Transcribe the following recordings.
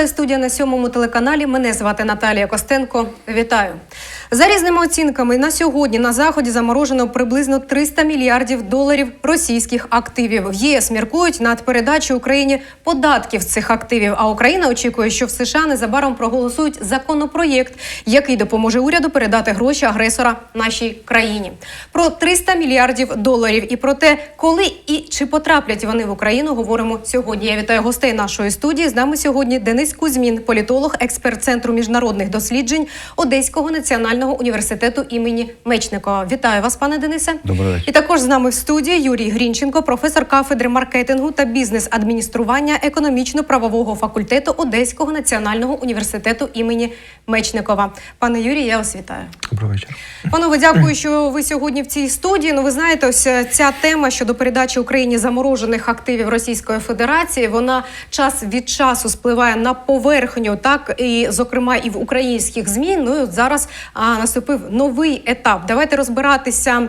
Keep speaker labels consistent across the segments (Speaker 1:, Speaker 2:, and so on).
Speaker 1: Це студія на сьомому телеканалі. Мене звати Наталія Костенко. Вітаю. За різними оцінками на сьогодні на заході заморожено приблизно 300 мільярдів доларів російських активів. В ЄС міркують над передачею Україні податків цих активів. А Україна очікує, що в США незабаром проголосують законопроєкт, який допоможе уряду передати гроші агресора нашій країні. Про 300 мільярдів доларів і про те, коли і чи потраплять вони в Україну, говоримо сьогодні. Я вітаю гостей нашої студії. З нами сьогодні Денис Кузьмін, політолог, експерт центру міжнародних досліджень Одеського національного університету імені Мечникова. Вітаю вас, пане Денисе.
Speaker 2: Добрий вечір.
Speaker 1: І також з нами в студії Юрій Грінченко, професор кафедри маркетингу та бізнес-адміністрування економічно-правового факультету Одеського національного університету імені Мечникова. Пане Юрій, я вас вітаю.
Speaker 2: Добрий вечір.
Speaker 1: Панове, дякую, що ви сьогодні в цій студії. Ну, ви знаєте, ось е, ця тема щодо передачі Україні заморожених активів Російської Федерації. Вона час від часу спливає на поверхню, так і зокрема і в українських змі. Ну зараз а, наступив новий етап. Давайте розбиратися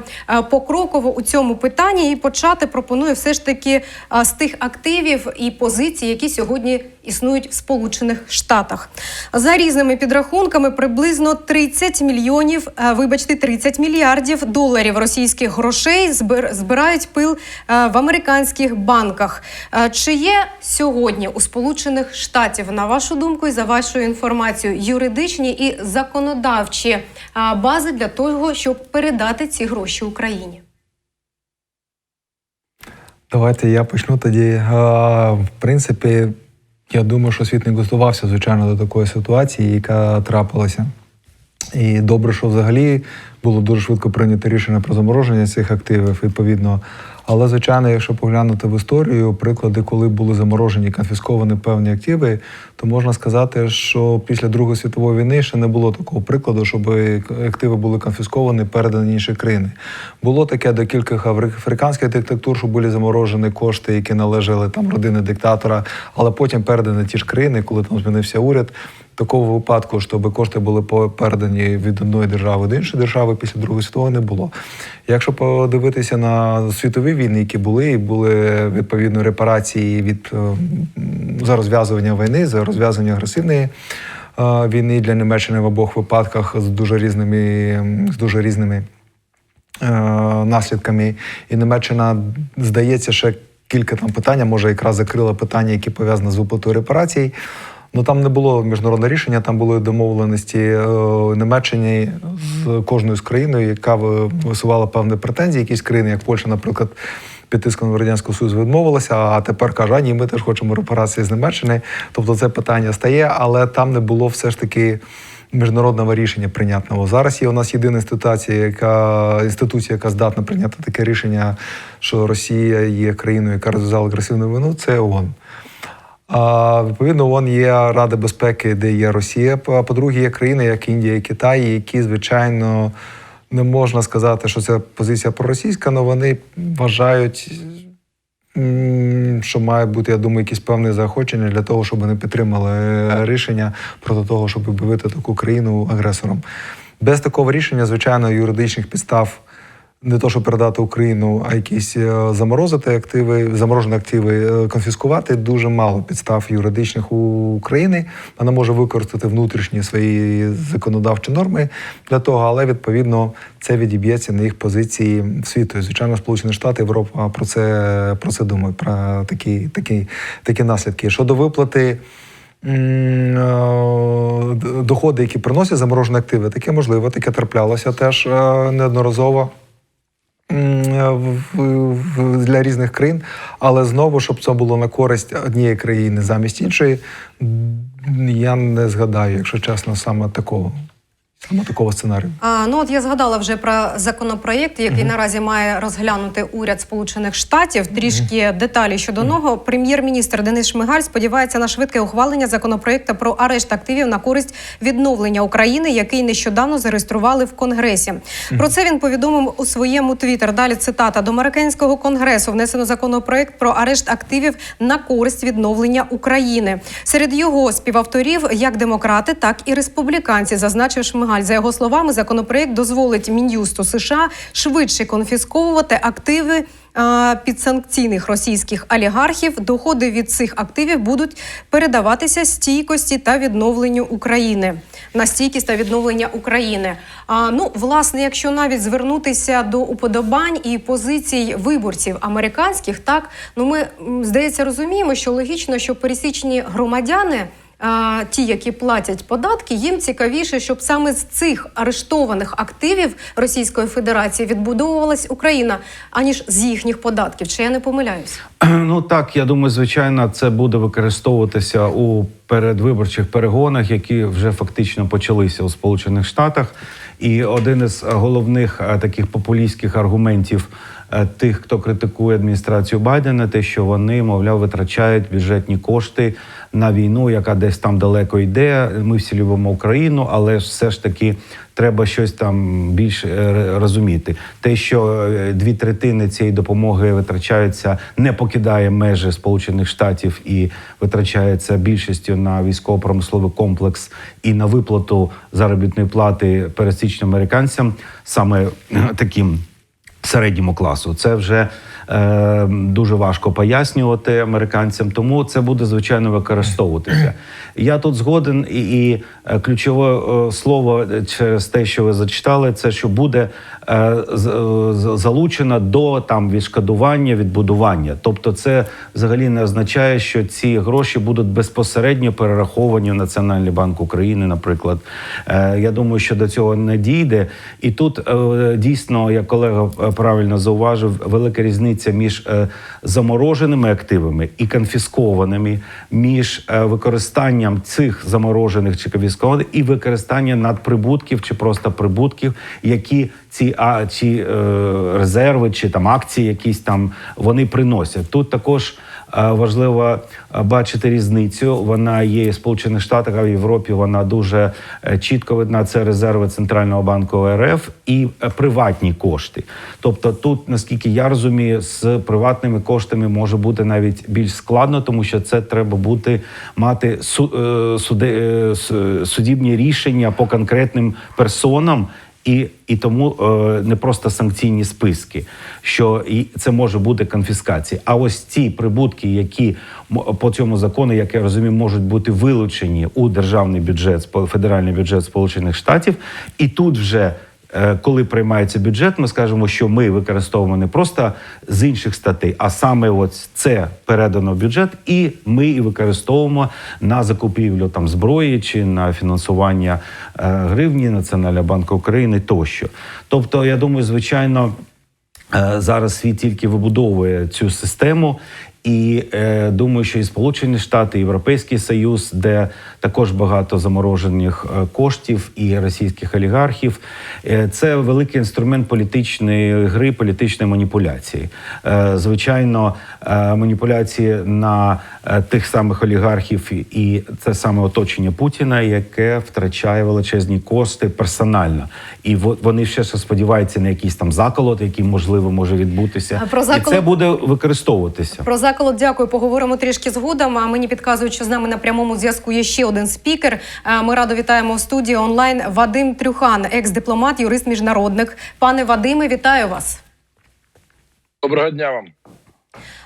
Speaker 1: покроково у цьому питанні і почати пропоную все ж таки з тих активів і позицій, які сьогодні існують в Сполучених Штатах. За різними підрахунками, приблизно 30 мільйонів, е, вибачте, 30 мільярдів доларів російських грошей збир- збирають пил е, в американських банках. Е, Чи є сьогодні у Сполучених Штатів, на вашу думку і за вашою інформацією, юридичні і законодавчі бази для того, щоб передати ці гроші Україні?
Speaker 2: Давайте я почну тоді. В принципі, я думаю, що світ не готувався, звичайно, до такої ситуації, яка трапилася. І добре, що взагалі було дуже швидко прийнято рішення про замороження цих активів, відповідно. Але, звичайно, якщо поглянути в історію, приклади, коли були заморожені, конфісковані певні активи, то можна сказати, що після Другої світової війни ще не було такого прикладу, щоб активи були конфісковані, передані інші країни. Було таке до кількох афри- африканських диктатур, що були заморожені кошти, які належали там родини диктатора, але потім передані ті ж країни, коли там змінився уряд. Такого випадку, щоб кошти були передані від одної держави до іншої держави після Другої світової не було. Якщо подивитися на світові війни, які були, і були відповідно репарації від е, за розв'язування війни, за розв'язування агресивної е, війни для Німеччини в обох випадках з дуже різними з дуже різними е, наслідками. І Німеччина, здається, ще кілька там питань, може якраз закрила питання, які пов'язані з виплатою репарацій. Ну там не було міжнародного рішення, там були домовленості е, Німеччини з кожною з країною, яка висувала певні претензії. Якісь країни, як Польща, наприклад, під тиском Радянського Союзу відмовилася, а тепер каже, а ні, ми теж хочемо репарації з Німеччини. Тобто це питання стає, але там не було все ж таки. Міжнародного рішення прийнятного зараз є у нас єдина інституція, яка інституція, яка здатна прийняти таке рішення, що Росія є країною, яка розв'язала агресивну війну. Це ООН. Відповідно, ООН є Рада безпеки, де є Росія. А по-друге, є країни, як Індія і Китай, які, звичайно, не можна сказати, що це позиція проросійська, але вони вважають, що має бути, я думаю, якісь певне заохочення для того, щоб вони підтримали рішення проти того, щоб об'явити таку країну агресором. Без такого рішення, звичайно, юридичних підстав не то, щоб передати Україну, а якісь е, заморозити активи, заморожені активи, е, конфіскувати дуже мало підстав юридичних у України. Вона може використати внутрішні свої законодавчі норми для того, але відповідно це відіб'ється на їх позиції в світу. Звичайно, Сполучені Штати, Європа про це про це думають, про такі, такі, такі наслідки. Щодо виплати. е, Доходи, які приносять заморожені активи, таке можливо, таке траплялося теж неодноразово в- в- для різних країн, але знову, щоб це було на користь однієї країни замість іншої, я не згадаю, якщо чесно, саме такого. Саме такого сценарію.
Speaker 1: А, ну от я згадала вже про законопроєкт, який наразі має розглянути уряд Сполучених Штатів. Трішки деталі щодо нього. Прем'єр-міністр Денис Шмигаль сподівається на швидке ухвалення законопроєкту про арешт активів на користь відновлення України, який нещодавно зареєстрували в Конгресі. Про це він повідомив у своєму твіттер. Далі цитата до американського конгресу внесено законопроєкт про арешт активів на користь відновлення України. Серед його співавторів як демократи, так і республіканці, зазначив Шмигаль. За його словами, законопроєкт дозволить мін'юсту США швидше конфісковувати активи підсанкційних російських олігархів доходи від цих активів будуть передаватися стійкості та відновленню України на стійкість та відновлення України. А ну власне, якщо навіть звернутися до уподобань і позицій виборців американських, так ну ми здається розуміємо, що логічно, що пересічні громадяни. А, Ті, які платять податки, їм цікавіше, щоб саме з цих арештованих активів Російської Федерації відбудовувалась Україна, аніж з їхніх податків. Чи я не помиляюсь?
Speaker 3: Ну так, я думаю, звичайно, це буде використовуватися у передвиборчих перегонах, які вже фактично почалися у Сполучених Штатах. І один із головних е, таких популістських аргументів тих, хто критикує адміністрацію Байдена, те, що вони, мовляв, витрачають бюджетні кошти на війну, яка десь там далеко йде. Ми всі любимо Україну, але все ж таки треба щось там більш е, розуміти. Те, що е, дві третини цієї допомоги витрачаються, не покидає межі Сполучених Штатів і витрачається більшістю на військово-промисловий комплекс і на виплату заробітної плати пересічним американцям, саме е, таким середньому класу. Це вже е, дуже важко пояснювати американцям, тому це буде звичайно використовуватися. Я тут згоден, і, і е, ключове е, слово через те, що ви зачитали, це що буде е, з- е, з- залучено до там відшкодування, відбудування. Тобто, це взагалі не означає, що ці гроші будуть безпосередньо перераховані в Національний банк України, наприклад. Е, я думаю, що до цього не дійде. І тут е, дійсно, як колега е, правильно зауважив, велика різниця між е, замороженими активами і конфіскованими, між е, використанням цих заморожених чи конфіскованих і використання надприбутків чи просто прибутків, які ці а, ці е, резерви, чи там акції, якісь там вони приносять. Тут також. Е, Важливо е, бачити різницю. Вона є в Сполучених Штатах, а в Європі вона дуже е, чітко видна. Це резерви Центрального банку РФ і приватні кошти. Тобто, тут, наскільки я розумію, з приватними коштами може бути навіть більш складно, тому що це треба бути мати су, суди, судібні рішення по конкретним персонам. І, і тому е, не просто санкційні списки, що і це може бути конфіскація. А ось ці прибутки, які по цьому закону, як я розумію, можуть бути вилучені у державний бюджет, федеральний бюджет Сполучених Штатів, і тут вже. Е, Коли приймається бюджет, ми скажемо, що ми використовуємо не просто з інших статей, а саме от це передано в бюджет, і ми і використовуємо на закупівлю там зброї чи на фінансування е, гривні Національного банку України тощо. Тобто, я думаю, звичайно, Е, Зараз світ тільки вибудовує цю систему, і е, думаю, що і Сполучені Штати, і Європейський Союз, де також багато заморожених е, коштів і російських олігархів, е, це великий інструмент політичної гри, політичної маніпуляції. Е, звичайно, е, маніпуляції на е, тих самих олігархів і- це саме оточення Путіна, яке втрачає величезні кошти персонально, і во- вони ще ще сподіваються на якийсь там заколот, який можливо може відбутися,
Speaker 1: про
Speaker 3: і це буде використовуватися.
Speaker 1: Про заколот дякую. Поговоримо трішки згодом. А мені підказують, що з нами на прямому зв'язку є ще один спікер. Ми радо вітаємо в студії онлайн Вадим Трюхан, екс-дипломат, юрист міжнародник. Пане Вадиме, вітаю вас.
Speaker 4: Доброго дня вам.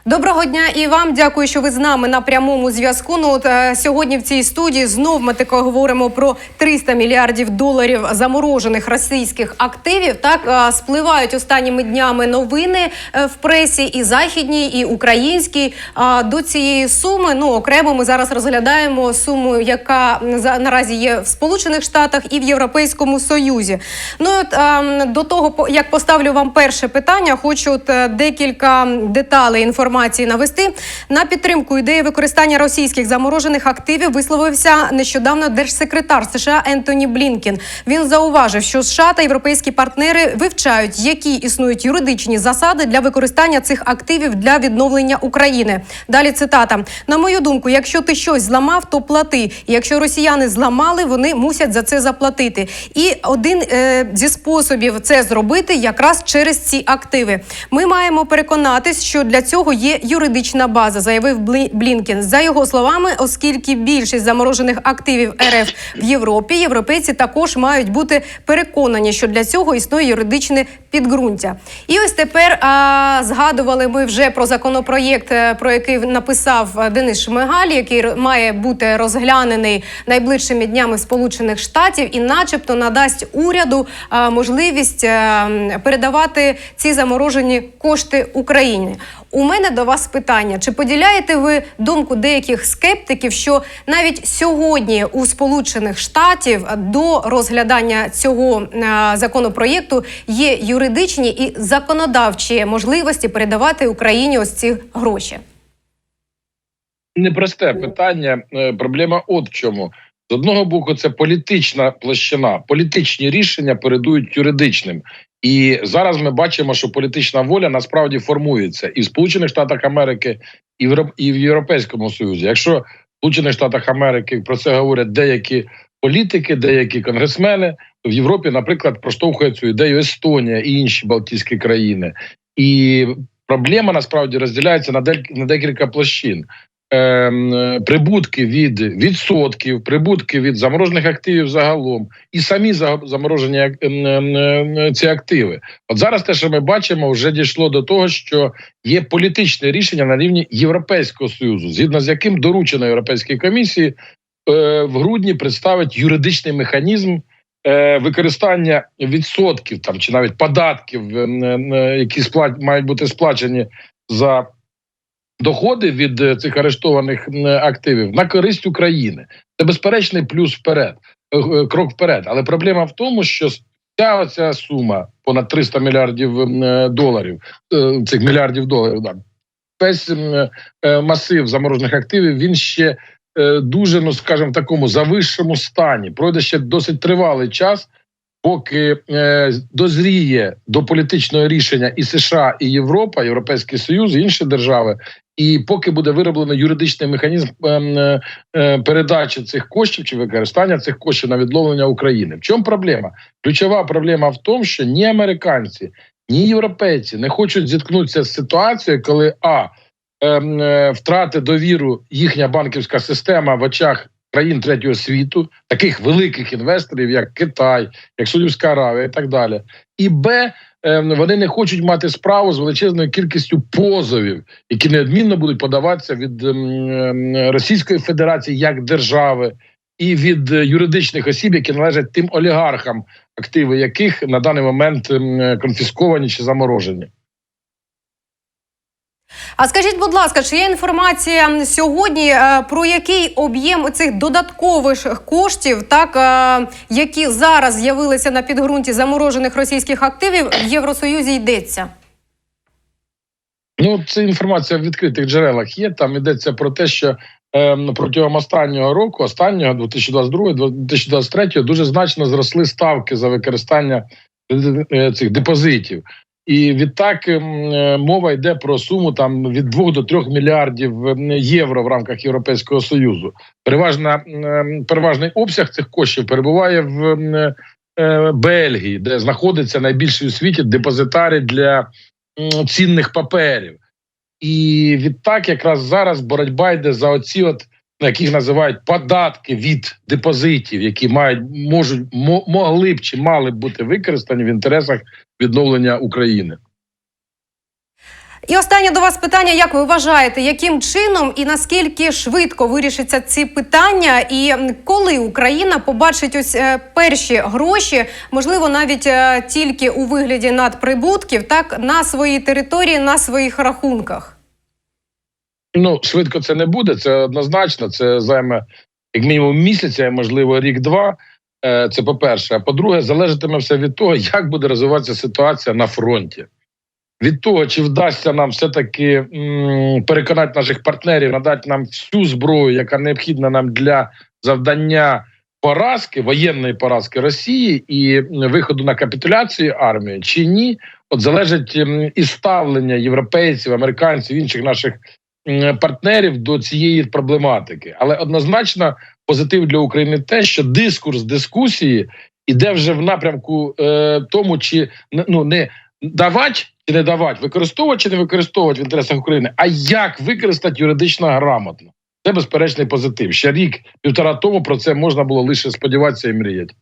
Speaker 1: Доброго дня і вам. Дякую, що ви з нами на прямому зв'язку. Ну от е, сьогодні в цій студії знов ми тако говоримо про 300 мільярдів доларів заморожених російських активів. Так е, спливають останніми днями новини е, в пресі і західній, і українській. А до цієї суми ну окремо ми зараз розглядаємо суму, яка за наразі є в Сполучених Штатах і в Європейському Союзі. Ну от ем, до того, як поставлю вам перше питання, хочу от е, декілька деталей інформації навести. На підтримку ідеї використання російських заморожених активів висловився нещодавно держсекретар США Ентоні Блінкін. Він зауважив, що США та європейські партнери вивчають, які існують юридичні засади для використання цих активів для відновлення України. Далі цитата: на мою думку, якщо ти щось зламав, то плати. Якщо росіяни зламали, вони мусять за це заплатити. І один е, зі способів це зробити якраз через ці активи. Ми маємо переконатись, що для цього є юридична база, заявив Блі- Блінкен. За його словами, оскільки більшість заморожених активів РФ в Європі, європейці також мають бути переконані, що для цього існує юридичне підґрунтя. І ось тепер а, згадували ми вже про законопроєкт, е, про який написав е, Денис Шмигаль, який має бути розглянений найближчими днями Сполучених Штатів, і, начебто, надасть уряду а, можливість е, м, передавати ці заморожені кошти Україні. У мене до вас питання: чи поділяєте ви думку деяких скептиків, що навіть сьогодні у Сполучених Штатів до розглядання цього е, законопроєкту є юридичні і законодавчі можливості передавати Україні ось ці гроші?
Speaker 4: Непросте питання. Е, Проблема от в чому. З одного боку, це політична площина. Політичні рішення передують юридичним. І зараз ми бачимо, що політична воля насправді формується і в Сполучених Штатах Америки, і в Європейському Союзі. Якщо в Сполучених Штатах Америки про це говорять деякі політики, деякі конгресмени, то в Європі, наприклад, проштовхує цю ідею Естонія і інші Балтійські країни. І проблема насправді розділяється на декілька площин. Ем, Прибутки від відсотків, прибутки від заморожених активів загалом, і самі заморожені ем, ем, ці активи. От зараз те, що ми бачимо, вже дійшло до того, що є політичне рішення на рівні Європейського союзу, згідно з яким доручено Європейській комісії е, в грудні представить юридичний механізм е, використання відсотків там чи навіть податків, е, які сплат мають бути сплачені за доходи від е, цих арештованих активів на користь України. Це безперечний плюс вперед, е, е, крок вперед. Але проблема в тому, що ця оця сума понад 300 мільярдів е, доларів, е, цих мільярдів доларів, да, весь е, масив заморожених активів він ще е, дуже, ну скажімо, в такому завищому стані. Пройде ще досить тривалий час. Поки е, дозріє до політичного рішення і США, і Європа, Європейський Союз, і інші держави, і поки буде вироблено юридичний механізм ем, е, е, передачі цих коштів чи використання цих коштів на відновлення України. В чому проблема? Ключова проблема в тому, що ні американці, ні європейці не хочуть зіткнутися з ситуацією, коли а ем, втрати довіру їхня банківська система в очах країн третього світу, таких великих інвесторів, як Китай, як Саудівська Аравія і так далі. І Б, ем, вони не хочуть мати справу з величезною кількістю позовів, які неодмінно будуть подаватися від ем, ем, Російської Федерації як держави. І від е, юридичних осіб, які належать тим олігархам, активи яких на даний момент ем, конфісковані чи заморожені.
Speaker 1: А скажіть, будь ласка, чи є інформація сьогодні е, про який об'єм цих додаткових коштів, так е, які зараз з'явилися на підґрунті заморожених російських активів в Євросоюзі йдеться?
Speaker 4: Ну, це інформація в відкритих джерелах є. Там йдеться про те, що ем, протягом останнього року, останнього 2022-2023, дуже значно зросли ставки за використання е, цих депозитів. І відтак ем, е, мова йде про суму там від 2 до 3 мільярдів ем, євро в рамках Європейського союзу. Переважна ем, переважний обсяг цих коштів перебуває в е, Бельгії, де знаходиться найбільший у світі депозитарій для цінних паперів. І відтак, якраз зараз боротьба йде за оці, от на яких називають податки від депозитів, які мають можуть мо- могли б чи мали б бути використані в інтересах відновлення України.
Speaker 1: І останнє до вас питання: як ви вважаєте, яким чином і наскільки швидко вирішаться ці питання, і коли Україна побачить ось е, перші гроші, можливо, навіть е, тільки у вигляді надприбутків, так на своїй території, на своїх рахунках?
Speaker 4: Ну швидко це не буде. Це однозначно. Це займе як мінімум місяця, можливо, рік-два. Е, Це по-перше. А по-друге, залежатиме все від того, як буде розвиватися ситуація на фронті. Від того, чи вдасться нам все-таки переконати наших партнерів, надати нам всю зброю, яка необхідна нам для завдання поразки, воєнної поразки Росії і виходу на капітуляцію армії, чи ні, от залежить і ставлення європейців, американців, інших наших партнерів до цієї проблематики. Але однозначно позитив для України те, що дискурс дискусії іде вже в напрямку е, тому, чи ну не давати чи не давати, використовувати чи не використовувати в інтересах України, а як використати юридично грамотно. Це безперечний позитив. Ще рік, півтора тому про це можна було лише сподіватися і мріяти.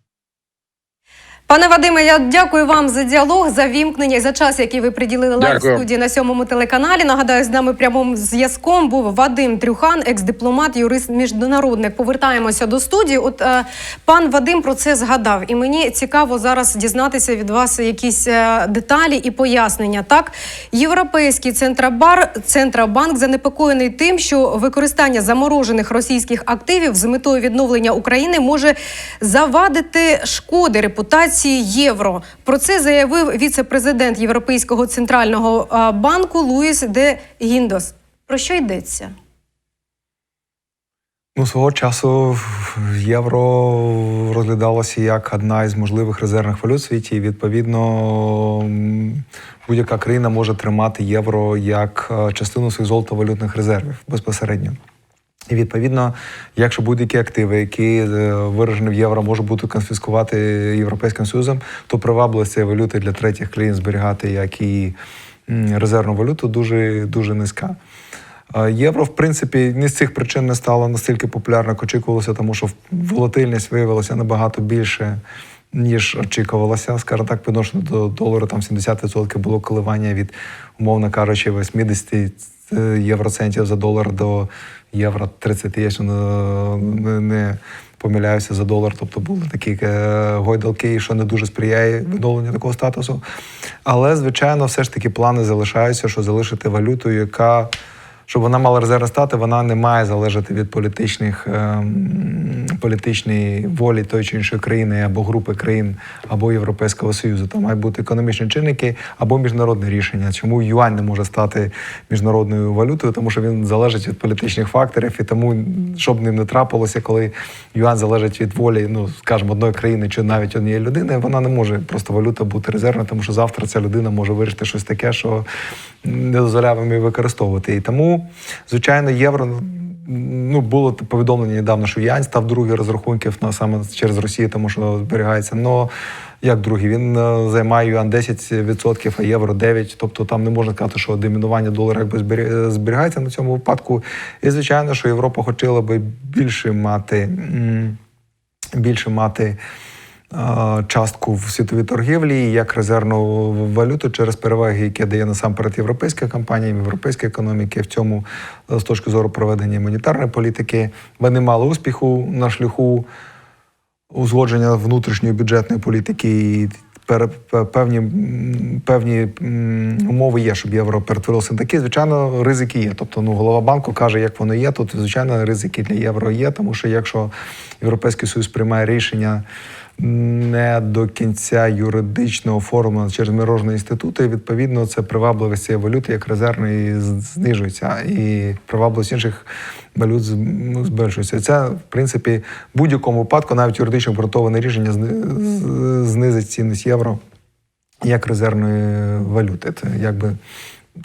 Speaker 1: Пане Вадиме, я дякую вам за діалог, за вімкнення і за час, який ви приділили лайв студії на сьомому телеканалі. Нагадаю, з нами прямим зв'язком був Вадим Трюхан, екс-дипломат, юрист міжнародник. Повертаємося до студії. От е, пан Вадим про це згадав, і мені цікаво зараз дізнатися від вас якісь е, деталі і пояснення. Так, європейський центробар центробанк занепокоєний тим, що використання заморожених російських активів з метою відновлення України може завадити шкоди репутації євро. Про це заявив віце-президент Європейського центрального банку Луїс де Гіндос. Про що йдеться?
Speaker 2: Ну, свого часу євро розглядалося як одна із можливих резервних валют у світі. І відповідно будь-яка країна може тримати євро як частину своїх золотовалютних резервів безпосередньо. І відповідно, якщо будь-які активи, які е, виражені в євро, можуть бути конфіскувати Європейським Союзом, то привабливість цієї валюти для третіх країн зберігати як і резервну валюту дуже дуже низька. Е, Євро, в принципі, ні з цих причин не стало настільки популярно, як очікувалося, тому що волатильність виявилася набагато більше, ніж очікувалося. Скажімо так, відносно до долару там 70% було коливання від, умовно кажучи, 80 євроцентів за долар до євро 30, я ще не, не помиляюся за долар. Тобто були такі е, гойдалки, що не дуже сприяє відновленню такого статусу. Але, звичайно, все ж таки плани залишаються, що залишити валюту, яка щоб вона мала резервний стати, вона не має залежати від політичних ем, політичної волі тої чи іншої країни або групи країн, або Європейського Союзу. Там мають бути економічні чинники або міжнародне рішення. Чому юань не може стати міжнародною валютою? Тому що він залежить від політичних факторів, і тому щоб ним не трапилося, коли юань залежить від волі, ну скажімо, одної країни чи навіть однієї людини, вона не може просто валюта бути резервною, тому що завтра ця людина може вирішити щось таке, що не дозволяє їм її використовувати. І тому, звичайно, євро. Ну, було повідомлення недавно, що Янь став другий розрахунків на саме через Росію, тому що зберігається. Но як другий, він е, займає юан 10%, а євро 9%. Тобто там не можна сказати, що домінування долара якби зберігається на цьому випадку. І звичайно, що Європа хотіла би більше мати більше мати частку в світовій торгівлі як резервну валюту через переваги, які дає насамперед європейська компанія, європейська економіки. В цьому е, з точки зору проведення монетарної політики вони мали успіху на шляху узгодження внутрішньої бюджетної політики і певні, певні умови є, щоб євро перетворилося такі. Звичайно, ризики є. Тобто, ну голова банку каже, як воно є. Тут звичайно ризики для євро є, тому що якщо Європейський Союз приймає рішення. Не до кінця юридично оформлено через мирожні інститути. Відповідно, це привабливість цієї валюти як резервної знижується, і привабливість інших валют ну, збільшується. Це, в принципі, в будь-якому випадку, навіть юридично обґрунтоване рішення знизить цінність євро як резервної валюти. Це якби,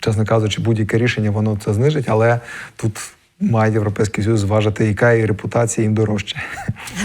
Speaker 2: чесно кажучи, будь-яке рішення воно це знижить, але тут має Європейський Союз зважити, яка і репутація їм дорожче.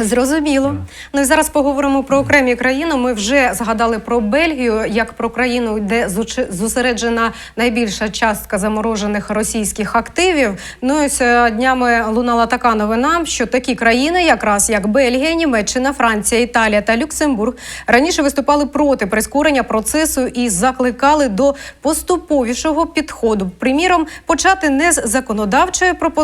Speaker 1: Зрозуміло. Ну і зараз поговоримо про окремі країни. Ми вже згадали про Бельгію як про країну, де зосереджена найбільша частка заморожених російських активів. Ну і е, днями лунала така новина, що такі країни, якраз як Бельгія, Німеччина, Франція, Італія та Люксембург, раніше виступали проти прискорення процесу і закликали до поступовішого підходу. Приміром, почати не з законодавчої пропозиції,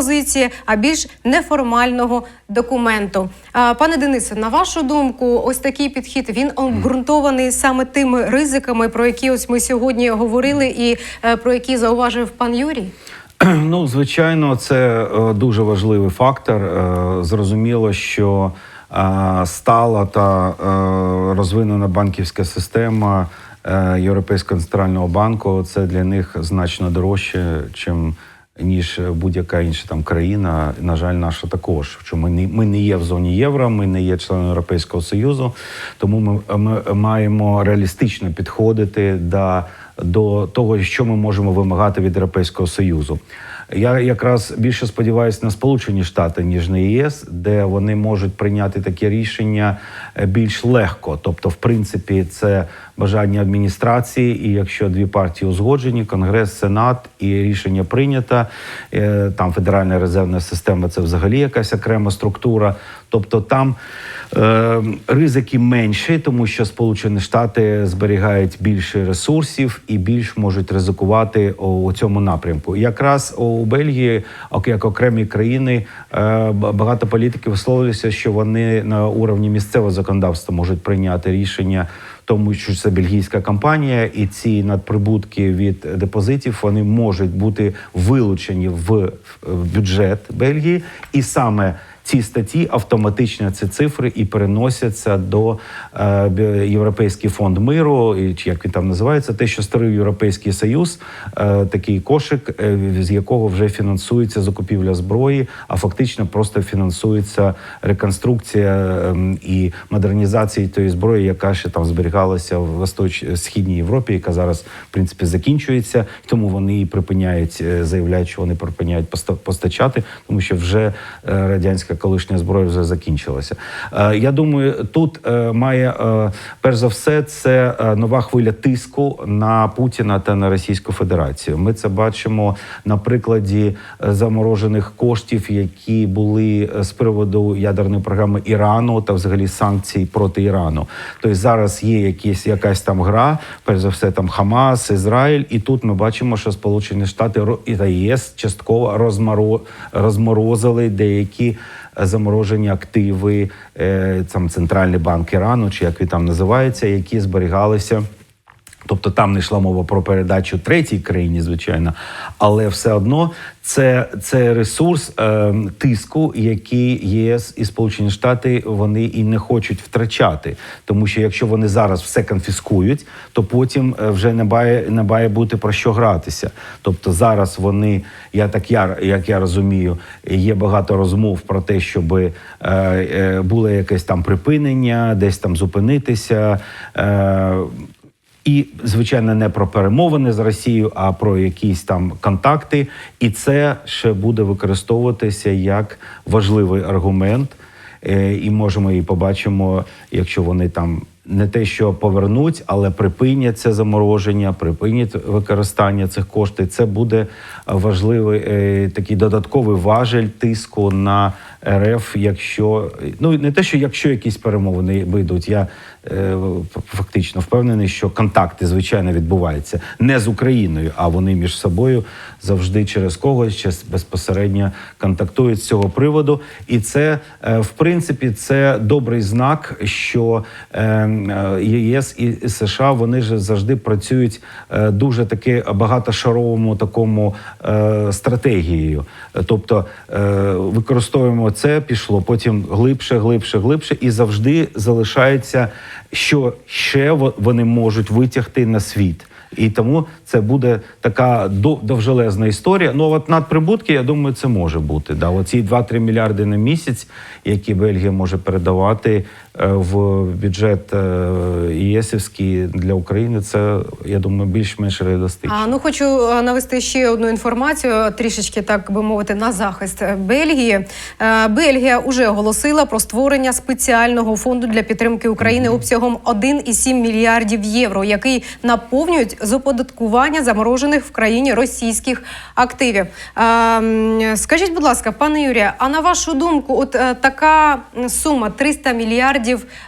Speaker 1: а більш неформального документу. Пане Денисе, на вашу думку, ось такий підхід він обґрунтований саме тими ризиками, про які ось ми сьогодні говорили, і е, про які зауважив пан Юрій.
Speaker 3: Ну, звичайно, це е, дуже важливий фактор. Е, Зрозуміло, що стала та розвинена банківська система Європейського центрального банку це для них значно дорожче, чим ніж будь-яка інша там країна. На жаль, наша також. Що ми не ми не є в зоні євро, ми не є членом Європейського союзу, тому ми, ми маємо реалістично підходити до, до того, що ми можемо вимагати від Європейського союзу. Я якраз більше сподіваюся на Сполучені Штати, ніж на ЄС, де вони можуть прийняти таке рішення е, більш легко. Тобто, в принципі, це бажання адміністрації, і якщо дві партії узгоджені, Конгрес, Сенат і рішення прийнято, е, там Федеральна резервна система це взагалі якась окрема структура. Тобто там е, ризики менші, тому що Сполучені Штати зберігають більше ресурсів і більш можуть ризикувати у, цьому напрямку. Якраз у Бельгії, як окремі країни, е, багато політиків висловилися, що вони на уровні місцевого законодавства можуть прийняти рішення. Тому що це бельгійська компанія, і ці надприбутки від депозитів вони можуть бути вилучені в бюджет Бельгії, і саме ці статті автоматично ці цифри і переносяться до е, Європейський фонд миру, чи як він там називається, те, що створив Європейський Союз, е, такий кошик, е, з якого вже фінансується закупівля зброї, а фактично просто фінансується реконструкція ем, і модернізація тої зброї, яка ще там зберігалася в Восточ східній Європі, яка зараз в принципі закінчується. Тому вони і припиняють, заявляють, що вони припиняють поста- постачати, тому що вже е, радянська колишня зброя вже закінчилася. Е, Я думаю, тут е, має е, перш за все це нова хвиля тиску на Путіна та на Російську Федерацію. Ми це бачимо на прикладі заморожених коштів, які були з приводу ядерної програми Ірану та взагалі санкцій проти Ірану. Тобто зараз є якісь якась там гра, перш за все, там Хамас, Ізраїль, і тут ми бачимо, що Сполучені Штати та ЄС частково розморо- розморозили деякі заморожені активи, е, там центральний банк Ірану, чи як він там називається, які зберігалися. Тобто там не йшла мова про передачу третій країні, звичайно, але все одно це, це ресурс е, тиску, який ЄС і Сполучені Штати вони і не хочуть втрачати. Тому що якщо вони зараз все конфіскують, то потім е, вже не має, не має бути про що гратися. Тобто зараз вони, я так я, як я розумію, є багато розмов про те, щоб е, е, було якесь там припинення, десь там зупинитися. Е, і, звичайно, не про перемовини з Росією, а про якісь там контакти. І це ще буде використовуватися як важливий аргумент. Е, І можемо і побачимо, якщо вони там не те, що повернуть, але припинять це замороження, припинять використання цих коштів. Це буде важливий е, такий додатковий важель тиску на РФ, якщо ну не те, що якщо якісь перемовини вийдуть, я е, фактично впевнений, що контакти звичайно відбуваються не з Україною, а вони між собою завжди через когось чи безпосередньо контактують з цього приводу. І це е, в принципі це добрий знак, що е, е, ЄС і США вони ж завжди працюють е, дуже таки багатошаровому такому е, стратегією. Тобто е, використовуємо це, пішло потім глибше, глибше, глибше, і завжди залишається, що ще вони можуть витягти на світ. І тому це буде така довжелезна історія. Ну от надприбутки, я думаю, це може бути. Да, оці 2-3 мільярди на місяць, які Бельгія може передавати в бюджет е, ЄСівський для України, це я думаю більш-менш реалістично.
Speaker 1: А, ну хочу е, навести ще одну інформацію, трішечки так би мовити, на захист е, Бельгії. Е, Бельгія вже оголосила про створення спеціального фонду для підтримки України обсягом 1,7 мільярдів євро, який наповнюють з оподаткування заморожених в країні російських активів. Е, Скажіть, будь ласка, пане Юрія, а на вашу думку, от е, така сума 300 мільярдів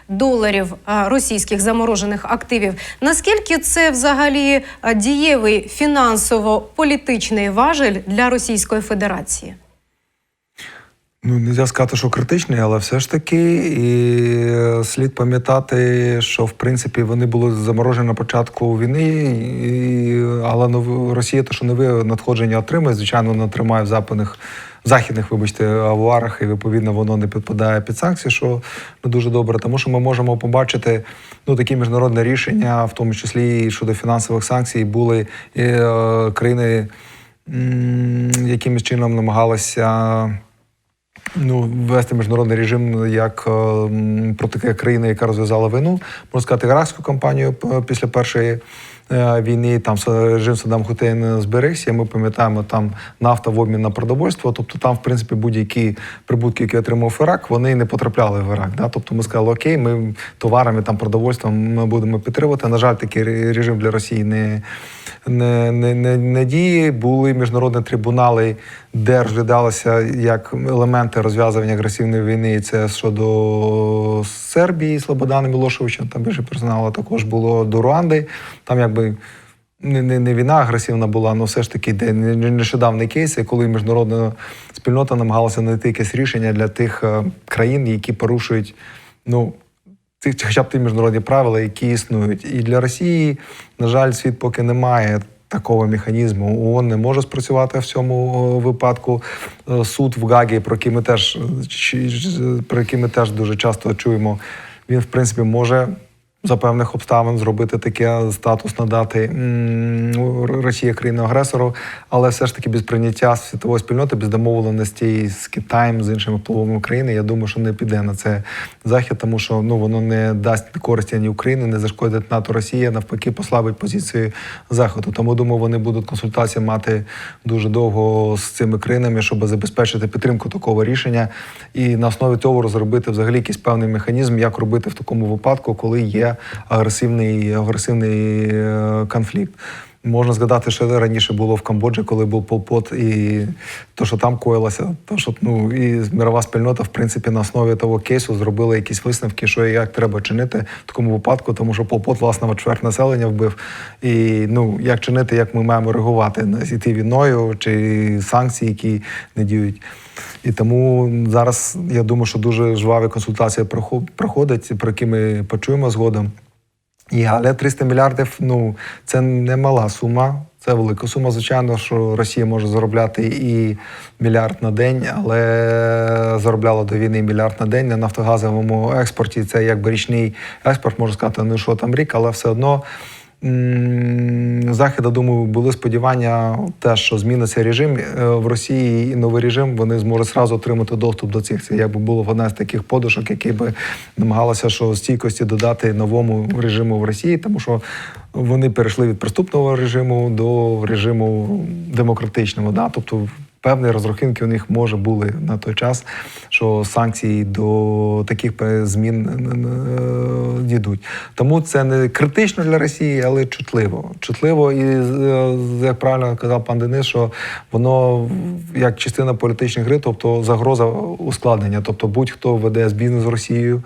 Speaker 1: доларів е, російських заморожених активів, наскільки це взагалі е, дієвий фінансово-політичний важель для Російської Федерації?
Speaker 2: Ну, не можна сказати, що критичний, але все ж таки і е, слід пам'ятати, що в принципі вони були заморожені на початку війни, і, але Росія то, що нове надходження отримує, звичайно, вона тримає в западних. Західних, вибачте, авуарах, і відповідно воно не підпадає під санкції, що не дуже добре. Тому що ми можемо побачити ну такі міжнародні рішення, в тому числі і щодо фінансових санкцій, були е, країни, якимось чином намагалися ну, ввести міжнародний режим як е, м, проти країни, яка розв'язала війну, можна сказати, іракську кампанію після першої е, війни там режим Саддам Хусейна зберегся. Ми пам'ятаємо там нафта в обмін на продовольство. Тобто там, в принципі, будь-які прибутки, які отримав Ірак, вони не потрапляли в Ірак. Да? Тобто ми сказали, окей, ми товарами там продовольством ми будемо підтримувати. На жаль, такий режим для Росії не, не, не, не, не діє. Були міжнародні трибунали, де розглядалися як елементи розв'язування агресивної війни. І Це щодо Сербії, Слободана Мілошевича, там більше персоналу також було до Руанди. Там якби. Не, не, не війна агресивна була, але все ж таки де не- не- нещодавний кейс, коли міжнародна спільнота намагалася знайти якесь рішення для тих е, країн, які порушують ну, ці, хоча б ті міжнародні правила, які існують. І для Росії, на жаль, світ поки не має такого механізму. ООН не може спрацювати в цьому е, випадку. Е, Суд в Гагі, про який ми теж е, про який ми теж дуже часто чуємо, він в принципі може. За певних обставин зробити таке статус надати м, Росії країну агресору, але все ж таки без прийняття світової спільноти, без домовленості з Китаєм, з іншими впливовими країнами, я думаю, що не піде на це захід, тому що ну воно не дасть користі ні Україні, не зашкодить НАТО Росія, навпаки, послабить позиції Заходу. Тому думаю, вони будуть консультації мати дуже довго з цими країнами, щоб забезпечити підтримку такого рішення, і на основі цього розробити взагалі якийсь певний механізм, як робити в такому випадку, коли є агресивний, агресивний е, конфлікт. Можна згадати, що раніше було в Камбоджі, коли був Полпот, і то, що там коїлося, то що ну і мірова спільнота, в принципі, на основі того кейсу зробила якісь висновки, що і як треба чинити в такому випадку, тому що Полпот, власне, чверть населення вбив. І ну як чинити, як ми маємо реагувати на іти війною чи санкції, які не діють. І тому зараз я думаю, що дуже жваві консультації проходять, про які ми почуємо згодом. І, але 300 мільярдів ну, це не мала сума, це велика сума. Звичайно, що Росія може заробляти і мільярд на день, але заробляла до війни мільярд на день на нафтогазовому експорті. Це якби річний експорт, можна сказати, ну що там рік, але все одно. Західа, думаю, були сподівання, те, що зміниться режим е, в Росії і новий режим, вони зможуть зразу отримати доступ до цих. Це якби було одна з таких подушок, які би намагалися що стійкості додати новому режиму в Росії, тому що вони перейшли від преступного режиму до режиму демократичного. Да? Тобто певні розрахунки у них може були на той час, що санкції до таких змін дійдуть. Тому це не критично для Росії, але чутливо. Чутливо, і як правильно казав пан Денис, що воно як частина політичної гри, тобто загроза ускладнення. Тобто будь-хто веде з бізнес з Росією.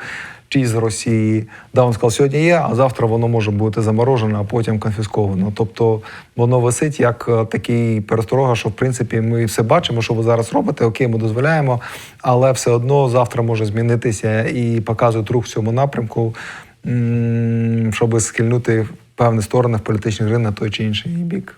Speaker 2: Чи з Росії, да, він сказав, сьогодні є, а завтра воно може бути заморожено, а потім конфісковано. Тобто воно висить як е, такий пересторога, що в принципі ми все бачимо, що ви зараз робите, окей, ми дозволяємо, але все одно завтра може змінитися і показують рух в цьому напрямку, щоб схильнути певні сторони в політичній гри на той чи інший бік.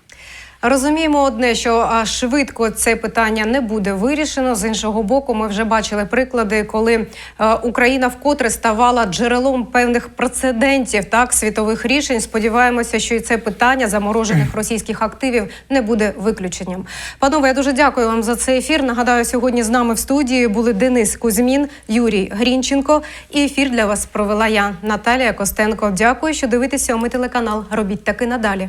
Speaker 1: Розуміємо одне, що швидко це питання не буде вирішено. З іншого боку, ми вже бачили приклади, коли е, Україна вкотре ставала джерелом певних прецедентів так світових рішень. Сподіваємося, що і це питання заморожених російських активів не буде виключенням. Панове, я дуже дякую вам за цей ефір. Нагадаю, сьогодні з нами в студії були Денис Кузьмін, Юрій Грінченко. І ефір для вас провела я, Наталія Костенко. Дякую, що дивитеся. Ми телеканал. Робіть таки надалі.